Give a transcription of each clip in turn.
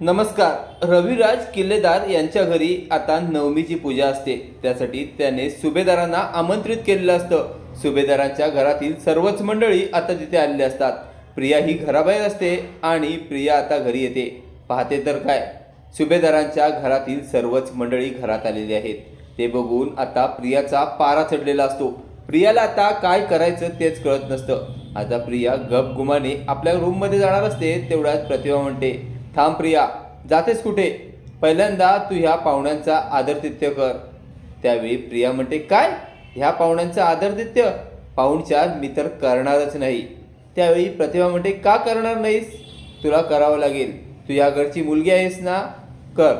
नमस्कार. रविराज किल्लेदार यांच्या घरी आता नवमीची पूजा असते. त्यासाठी त्याने सुभेदारांना आमंत्रित केलेलं असतं. सुभेदारांच्या घरातील सर्वच मंडळी आता तिथे आलेली असतात. प्रिया ही घराबाहेर असते आणि प्रिया आता घरी येते. पाहते तर काय? सुभेदारांच्या घरातील सर्वच मंडळी घरात आलेली आहेत. ते बघून आता प्रियाचा पारा चढलेला असतो. प्रियाला आता काय करायचं तेच कळत नसतं. आता प्रिया गपगुमाने आपल्या रूममध्ये जाणार असते तेवढ्यात प्रतिभा म्हणते थांब प्रिया. जातेस कुठे? पहिल्यांदा तू ह्या पाहुण्यांचा आदरतिथ्य कर. त्यावेळी प्रिया म्हणते काय? ह्या पाहुण्यांचा आदरतिथ्य? पाहुणचार मी तर करणारच नाही. त्यावेळी प्रतिभा म्हणते का करणार नाहीस? तुला करावं लागेल. तू या घरची मुलगी आहेस ना? कर.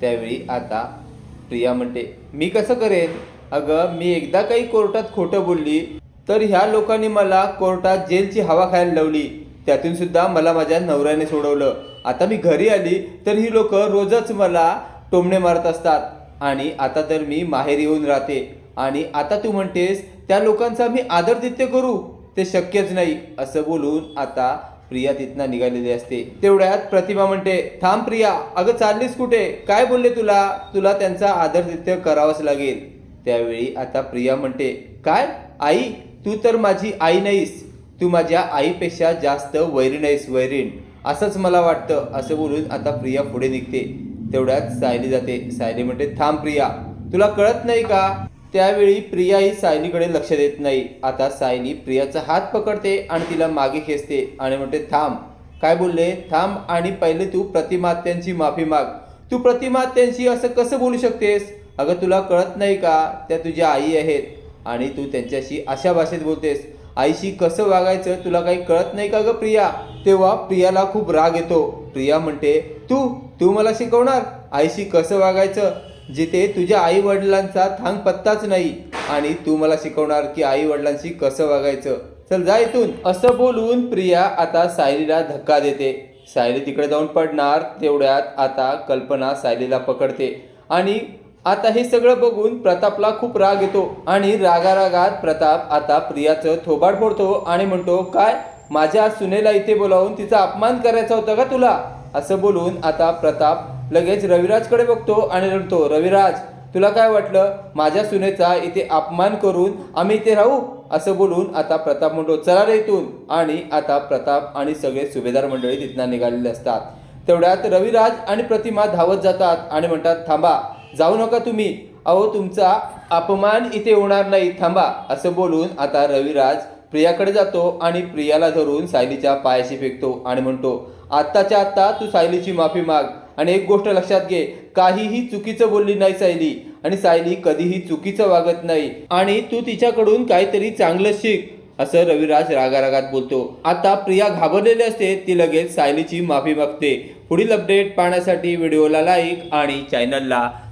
त्यावेळी आता प्रिया म्हणते मी कसं करेन? अगं मी एकदा काही कोर्टात खोटं बोलली तर ह्या लोकांनी मला कोर्टात जेलची हवा खायला लावली. त्यातून सुद्धा मला माझ्या नवऱ्याने सोडवलं. आता मी घरी आली तर ही लोक रोजच मला टोमणे मारत असतात. आणि आता तर मी माहेर येऊन राहते. आणि आता तू म्हणतेस त्या लोकांचा मी आदरदित्य करू? ते शक्यच नाही असं बोलून आता प्रिया तिथनं निघालेली असते. तेवढ्यात प्रतिमा म्हणते थांब प्रिया अगं चाललीस कुठे? काय बोलले तुला? तुला त्यांचा आदरदित्य करावंच लागेल. त्यावेळी आता प्रिया म्हणते काय? आई तू तर माझी आई नाहीस. तू माझ्या आईपेक्षा जास्त वैरीण आहेस वैरीण. असंच मला वाटतं असं बोलून आता प्रिया पुढे निघते. तेवढ्यात सायली जाते. सायली म्हणते थांब प्रिया तुला कळत नाही का? त्यावेळी प्रिया ही सायलीकडे लक्ष देत नाही. आता सायली प्रियाचा हात पकडते आणि तिला मागे खेचते आणि म्हणते थांब. काय बोलले? थांब आणि पहिले तू प्रतिमात्यांची माफी माग. तू प्रतिमात्यांशी असं कसं बोलू शकतेस? अगं तुला कळत नाही का? त्या तुझ्या आई आहेत आणि तू त्यांच्याशी अशा भाषेत बोलतेस. आईशी कसं वागायचं तुला काही कळत नाही का ग प्रिया? तेव्हा प्रियाला खूप राग येतो. प्रिया म्हणते तू तू मला शिकवणार? आईशी कसं वागायचं? जिथे तुझ्या आई वडिलांचा थांग पत्ताच नाही. आणि तू मला शिकवणार की आई वडिलांशी कसं वागायचं? चल जा इथून. असं बोलून प्रिया आता सायलीला धक्का देते. सायली तिकडे जाऊन पडणार तेवढ्यात आता कल्पना सायलीला पकडते. आणि आता हे सगळं बघून प्रतापला खूप राग येतो आणि रागारागात प्रताप आता प्रियाचं थोबाड फोडतो आणि म्हणतो काय? माझ्या सुनेला इथे बोलावून तिचा अपमान करायचा होता का तुला? असं बोलून आता प्रताप लगेच रविराजकडे बघतो आणि म्हणतो रविराज तुला काय वाटलं? माझ्या सुनेचा इथे अपमान करून आम्ही इथे राहू? असं बोलून आता प्रताप म्हणतो चला रे इथून. आणि आता प्रताप आणि सगळे सुभेदार मंडळी तिथनं निघालेले असतात. तेवढ्यात रविराज आणि प्रतिमा धावत जातात आणि म्हणतात थांबा जाऊ नका तुम्ही. अहो तुमचा अपमान इथे होणार नाही. थांबा असं बोलून आता रविराज प्रियाकडे जातो आणि प्रियाला धरून सायलीच्या पायाशी फेकतो आणि म्हणतो आत्ताच्या आत्ता तू सायलीची माफी माग आणि एक गोष्ट लक्षात घे. काहीही चुकीचं बोलली नाही सायली आणि सायली कधीही चुकीचं वागत नाही आणि तू तिच्याकडून काहीतरी चांगलं शिक असं रविराज रागारागात बोलतो. आता प्रिया घाबरलेली असते ती लगेच सायलीची माफी मागते. पुढील अपडेट पाहण्यासाठी व्हिडिओला लाईक आणि चॅनलला